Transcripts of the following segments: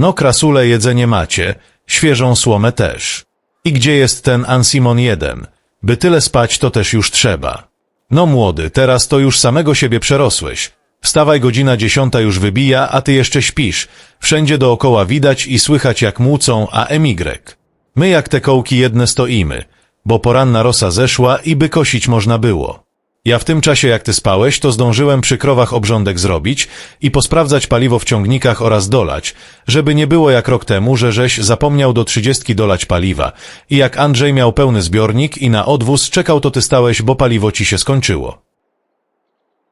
No krasule jedzenie macie, świeżą słomę też. I gdzie jest ten Ansimon jeden? By tyle spać to też już trzeba. No młody, teraz to już samego siebie przerosłeś. Wstawaj godzina dziesiąta już wybija, a ty jeszcze śpisz. Wszędzie dookoła widać i słychać jak mucą, a emigrek. My jak te kołki jedne stoimy, bo poranna rosa zeszła i by kosić można było. Ja w tym czasie jak ty spałeś, to zdążyłem przy krowach obrządek zrobić i posprawdzać paliwo w ciągnikach oraz dolać, żeby nie było jak rok temu, że żeś zapomniał do trzydziestki dolać paliwa i jak Andrzej miał pełny zbiornik i na odwóz czekał to ty stałeś, bo paliwo ci się skończyło.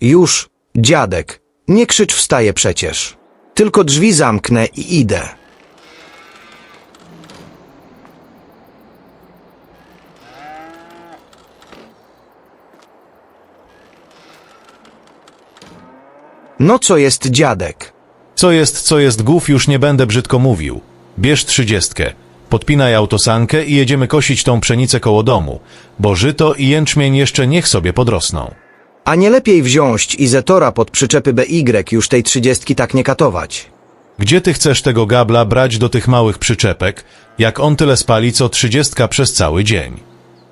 Już, dziadek, nie krzycz wstaję przecież. Tylko drzwi zamknę i idę. No co jest dziadek? Co jest, co jest głów, już nie będę brzydko mówił. Bierz trzydziestkę, podpinaj autosankę i jedziemy kosić tą pszenicę koło domu, bo żyto i jęczmień jeszcze niech sobie podrosną. A nie lepiej wziąć Izetora pod przyczepy BY, już tej trzydziestki tak nie katować. Gdzie ty chcesz tego gabla brać do tych małych przyczepek, jak on tyle spali co trzydziestka przez cały dzień?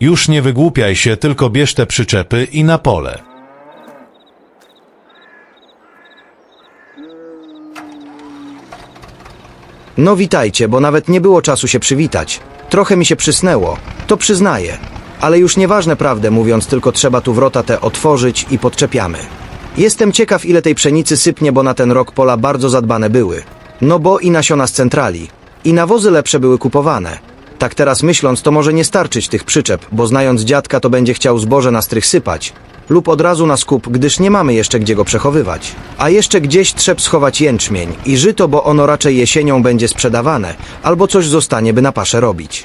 Już nie wygłupiaj się, tylko bierz te przyczepy i na pole. No witajcie, bo nawet nie było czasu się przywitać. Trochę mi się przysnęło, to przyznaję. Ale już nieważne prawdę mówiąc, tylko trzeba tu wrota te otworzyć i podczepiamy. Jestem ciekaw, ile tej pszenicy sypnie, bo na ten rok pola bardzo zadbane były. No bo i nasiona z centrali. I nawozy lepsze były kupowane. Tak teraz myśląc, to może nie starczyć tych przyczep, bo znając dziadka, to będzie chciał zboże na strych sypać. Lub od razu na skup, gdyż nie mamy jeszcze gdzie go przechowywać. A jeszcze gdzieś trzeba schować jęczmień i żyto, bo ono raczej jesienią będzie sprzedawane, albo coś zostanie, by na paszę robić.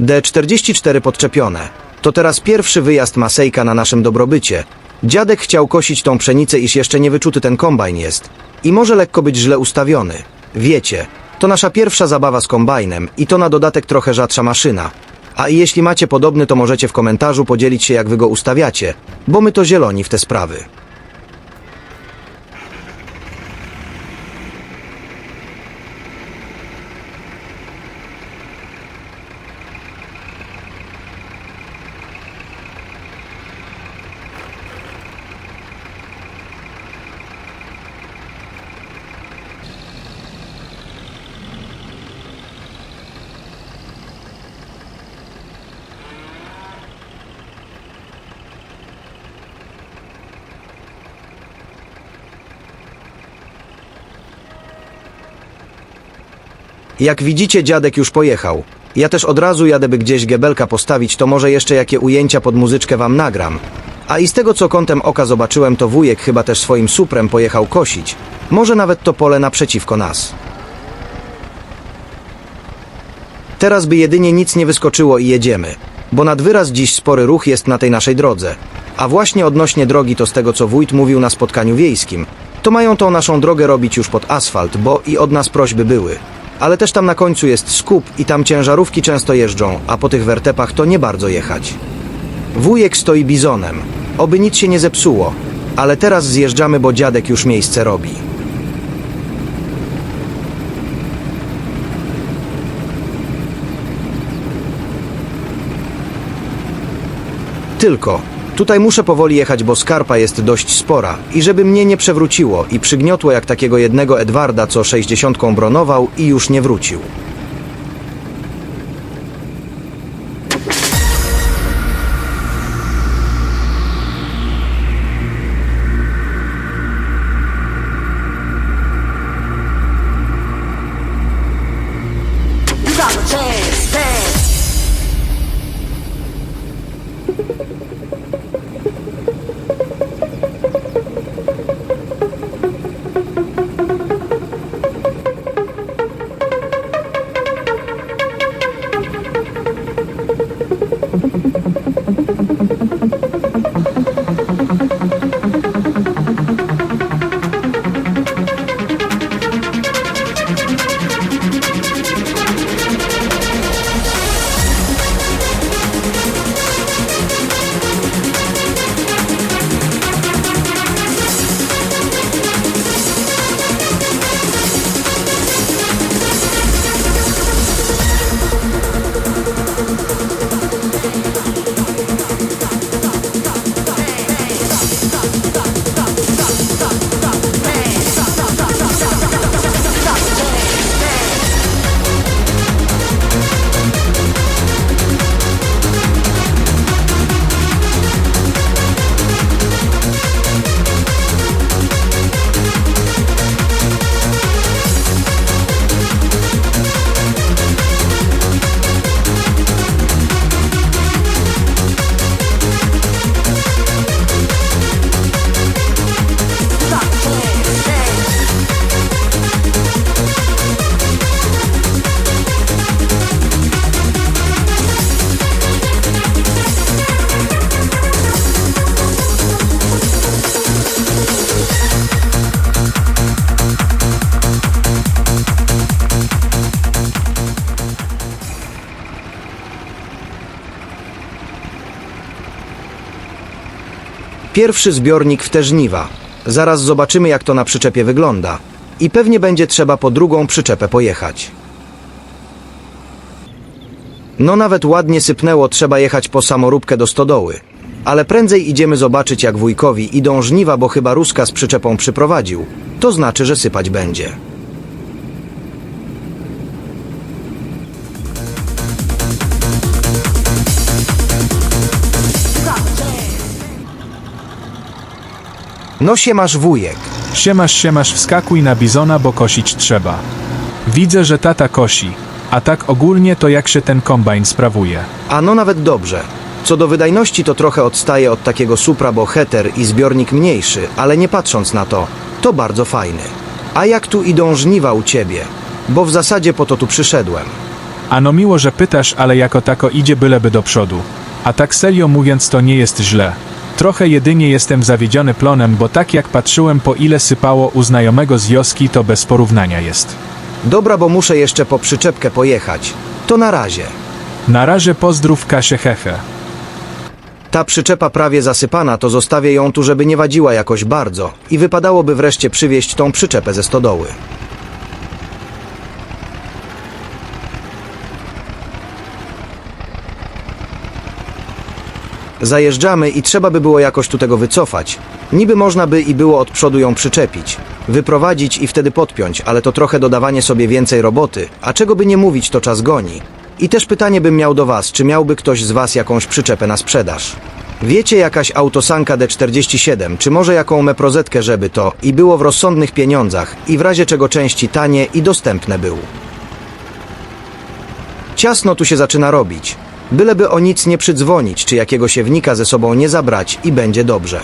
D44 podczepione. To teraz pierwszy wyjazd Masejka na naszym dobrobycie. Dziadek chciał kosić tą pszenicę, iż jeszcze nie wyczuty ten kombajn jest. I może lekko być źle ustawiony. Wiecie, to nasza pierwsza zabawa z kombajnem i to na dodatek trochę rzadsza maszyna. A jeśli macie podobny, to możecie w komentarzu podzielić się, jak wy go ustawiacie, bo my to zieloni w te sprawy. Jak widzicie, dziadek już pojechał. Ja też od razu jadę, by gdzieś gebelka postawić, to może jeszcze jakie ujęcia pod muzyczkę wam nagram. A i z tego, co kątem oka zobaczyłem, to wujek chyba też swoim suprem pojechał kosić. Może nawet to pole naprzeciwko nas. Teraz by jedynie nic nie wyskoczyło i jedziemy, bo nad wyraz dziś spory ruch jest na tej naszej drodze. A właśnie odnośnie drogi to z tego, co wójt mówił na spotkaniu wiejskim, to mają tą naszą drogę robić już pod asfalt, bo i od nas prośby były. Ale też tam na końcu jest skup i tam ciężarówki często jeżdżą, a po tych wertepach to nie bardzo jechać. Wujek stoi bizonem, oby nic się nie zepsuło, ale teraz zjeżdżamy, bo dziadek już miejsce robi. Tylko, tutaj muszę powoli jechać, bo skarpa jest dość spora i żeby mnie nie przewróciło i przygniotło jak takiego jednego Edwarda, co sześćdziesiątką bronował i już nie wrócił. Pierwszy zbiornik w te żniwa. Zaraz zobaczymy, jak to na przyczepie wygląda. I pewnie będzie trzeba po drugą przyczepę pojechać. No nawet ładnie sypnęło, trzeba jechać po samoróbkę do stodoły. Ale prędzej idziemy zobaczyć, jak wujkowi idą żniwa, bo chyba Ruska z przyczepą przyprowadził. To znaczy, że sypać będzie. No się masz wujek. Siemasz, siemasz, wskakuj na bizona, bo kosić trzeba. Widzę, że tata kosi, a tak ogólnie to jak się ten kombajn sprawuje. A no nawet dobrze. Co do wydajności to trochę odstaje od takiego Supra, bo heter i zbiornik mniejszy, ale nie patrząc na to, to bardzo fajny. A jak tu idą żniwa u ciebie? Bo w zasadzie po to tu przyszedłem. Ano miło, że pytasz, ale jako tako idzie byleby do przodu. A tak serio mówiąc to nie jest źle. Trochę jedynie jestem zawiedziony plonem, bo tak jak patrzyłem po ile sypało u znajomego z wioski, to bez porównania jest. Dobra, bo muszę jeszcze po przyczepkę pojechać. To na razie. Na razie pozdrów Kasię Heche. Ta przyczepa prawie zasypana, to zostawię ją tu, żeby nie wadziła jakoś bardzo i wypadałoby wreszcie przywieźć tą przyczepę ze stodoły. Zajeżdżamy i trzeba by było jakoś tu tego wycofać. Niby można by i było od przodu ją przyczepić, wyprowadzić i wtedy podpiąć, ale to trochę dodawanie sobie więcej roboty, a czego by nie mówić, to czas goni. I też pytanie bym miał do Was, czy miałby ktoś z Was jakąś przyczepę na sprzedaż? Wiecie jakaś autosanka D47, czy może jaką meprozetkę, żeby to i było w rozsądnych pieniądzach i w razie czego części tanie i dostępne był. Ciasno tu się zaczyna robić. Byleby o nic nie przydzwonić, czy jakiego siewnika ze sobą nie zabrać i będzie dobrze.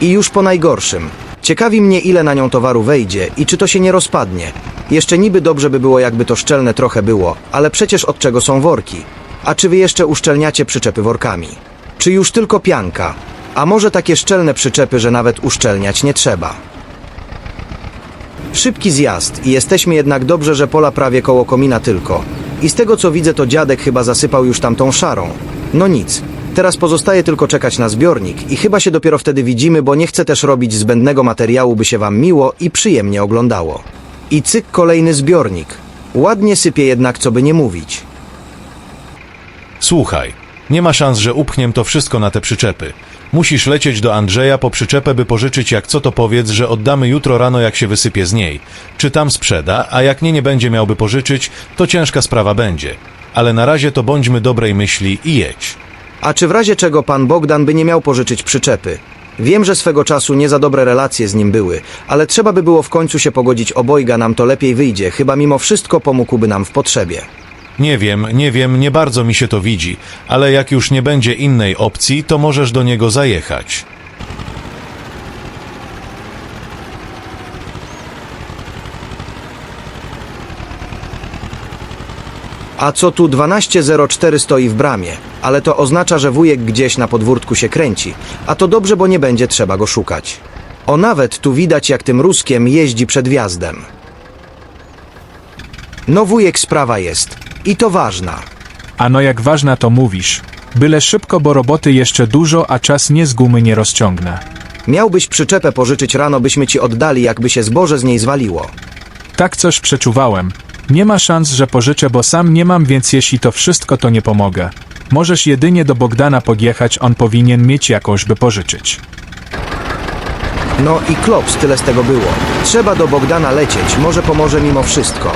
I już po najgorszym. Ciekawi mnie, ile na nią towaru wejdzie i czy to się nie rozpadnie. Jeszcze niby dobrze by było, jakby to szczelne trochę było, ale przecież od czego są worki? A czy wy jeszcze uszczelniacie przyczepy workami? Czy już tylko pianka? A może takie szczelne przyczepy, że nawet uszczelniać nie trzeba? Szybki zjazd i jesteśmy jednak dobrze, że pola prawie koło komina tylko. I z tego co widzę, to dziadek chyba zasypał już tamtą szarą. No nic. Teraz pozostaje tylko czekać na zbiornik i chyba się dopiero wtedy widzimy, bo nie chcę też robić zbędnego materiału, by się wam miło i przyjemnie oglądało. I cyk kolejny zbiornik. Ładnie sypie jednak, co by nie mówić. Słuchaj, nie ma szans, że upchniem to wszystko na te przyczepy. Musisz lecieć do Andrzeja po przyczepę, by pożyczyć jak co to powiedz, że oddamy jutro rano jak się wysypie z niej. Czy tam sprzeda, a jak nie nie będzie miałby pożyczyć, to ciężka sprawa będzie. Ale na razie to bądźmy dobrej myśli i jedź. A czy w razie czego pan Bogdan by nie miał pożyczyć przyczepy? Wiem, że swego czasu nie za dobre relacje z nim były, ale trzeba by było w końcu się pogodzić obojga, nam to lepiej wyjdzie, chyba mimo wszystko pomógłby nam w potrzebie. Nie wiem, nie wiem, nie bardzo mi się to widzi, ale jak już nie będzie innej opcji, to możesz do niego zajechać. A co tu 1204 stoi w bramie, ale to oznacza, że wujek gdzieś na podwórtku się kręci, a to dobrze, bo nie będzie trzeba go szukać. O nawet tu widać jak tym ruskiem jeździ przed wjazdem. No wujek sprawa jest. I to ważna. Ano jak ważna to mówisz. Byle szybko, bo roboty jeszcze dużo, a czas nie z gumy nie rozciągnę. Miałbyś przyczepę pożyczyć rano, byśmy ci oddali, jakby się zboże z niej zwaliło. Tak coś przeczuwałem. Nie ma szans, że pożyczę, bo sam nie mam, więc jeśli to wszystko, to nie pomogę. Możesz jedynie do Bogdana podjechać, on powinien mieć jakąś, by pożyczyć. No i klops, tyle z tego było. Trzeba do Bogdana lecieć, może pomoże mimo wszystko.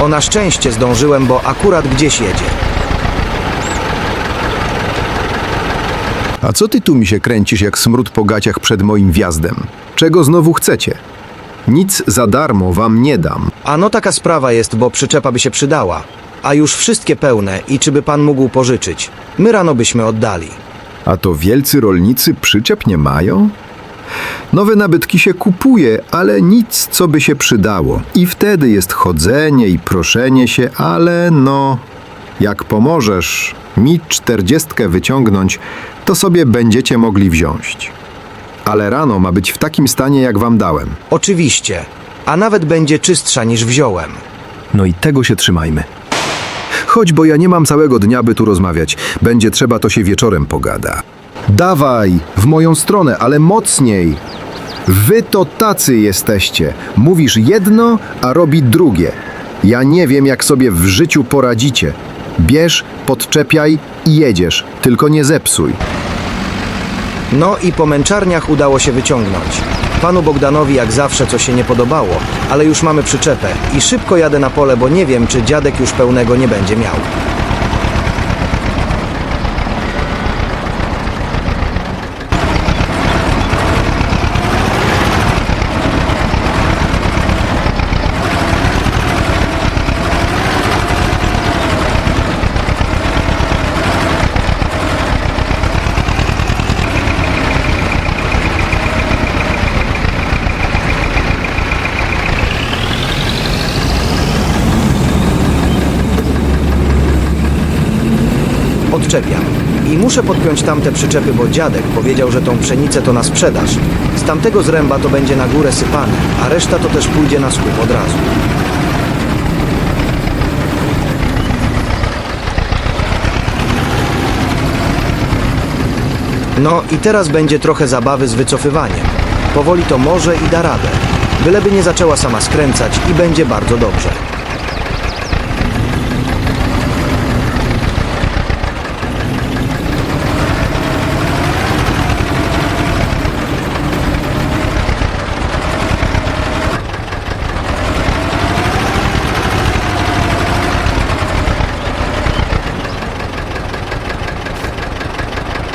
O na szczęście zdążyłem, bo akurat gdzieś jedzie. A co ty tu mi się kręcisz jak smród po gaciach przed moim wjazdem? Czego znowu chcecie? Nic za darmo wam nie dam. A no taka sprawa jest, bo przyczepa by się przydała. A już wszystkie pełne i czy by pan mógł pożyczyć? My rano byśmy oddali. A to wielcy rolnicy przyczep nie mają? Nowe nabytki się kupuje, ale nic, co by się przydało. I wtedy jest chodzenie i proszenie się, ale no... Jak pomożesz mi czterdziestkę wyciągnąć, to sobie będziecie mogli wziąć. Ale rano ma być w takim stanie, jak wam dałem. Oczywiście, a nawet będzie czystsza niż wziąłem. No i tego się trzymajmy. Chodź, bo ja nie mam całego dnia, by tu rozmawiać. Będzie trzeba, to się wieczorem pogada. Dawaj, w moją stronę, ale mocniej. Wy to tacy jesteście. Mówisz jedno, a robi drugie. Ja nie wiem, jak sobie w życiu poradzicie. Bierz, podczepiaj i jedziesz, tylko nie zepsuj. No i po męczarniach udało się wyciągnąć. Panu Bogdanowi jak zawsze coś się nie podobało, ale już mamy przyczepę i szybko jadę na pole, bo nie wiem, czy dziadek już pełnego nie będzie miał. Odczepiam. I muszę podpiąć tamte przyczepy, bo dziadek powiedział, że tą pszenicę to na sprzedaż. Z tamtego zręba to będzie na górę sypane, a reszta to też pójdzie na skup od razu. No i teraz będzie trochę zabawy z wycofywaniem. Powoli to może i da radę. Byleby nie zaczęła sama skręcać i będzie bardzo dobrze.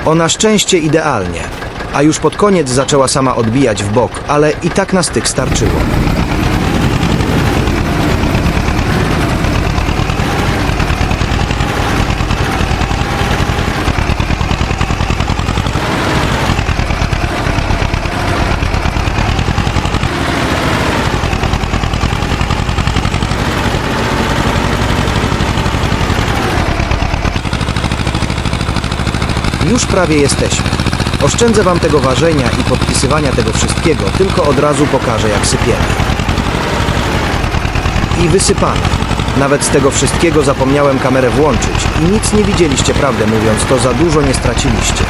Ona szczęście idealnie, a już pod koniec zaczęła sama odbijać w bok, ale i tak na styk starczyło. Już prawie jesteśmy. Oszczędzę Wam tego ważenia i podpisywania tego wszystkiego, tylko od razu pokażę, jak sypiemy. I wysypane. Nawet z tego wszystkiego zapomniałem kamerę włączyć i nic nie widzieliście, prawdę mówiąc, to za dużo nie straciliście.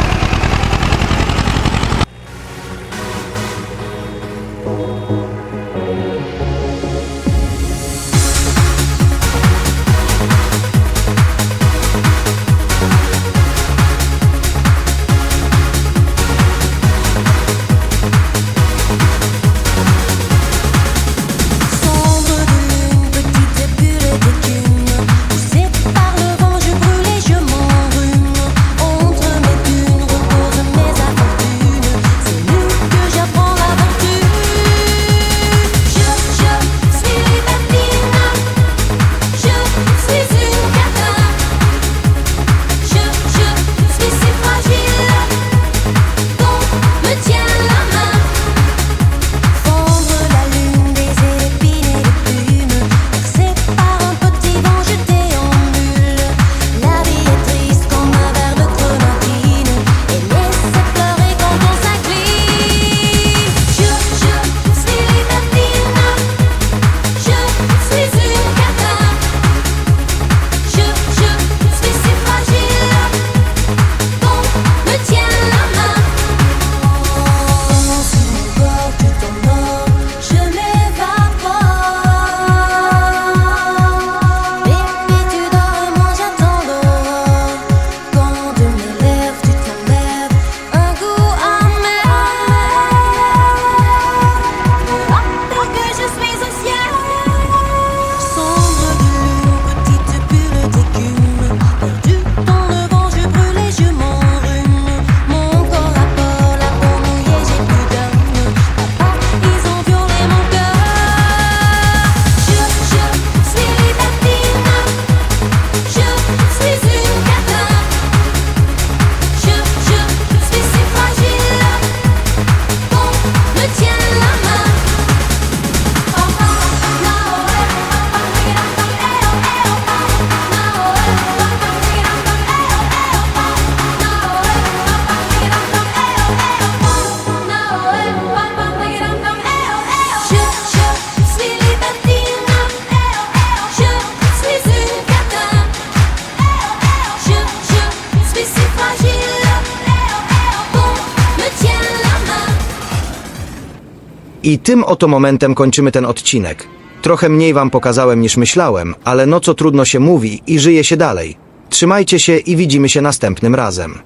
I tym oto momentem kończymy ten odcinek. Trochę mniej wam pokazałem niż myślałem, ale no co trudno się mówi i żyje się dalej. Trzymajcie się i widzimy się następnym razem.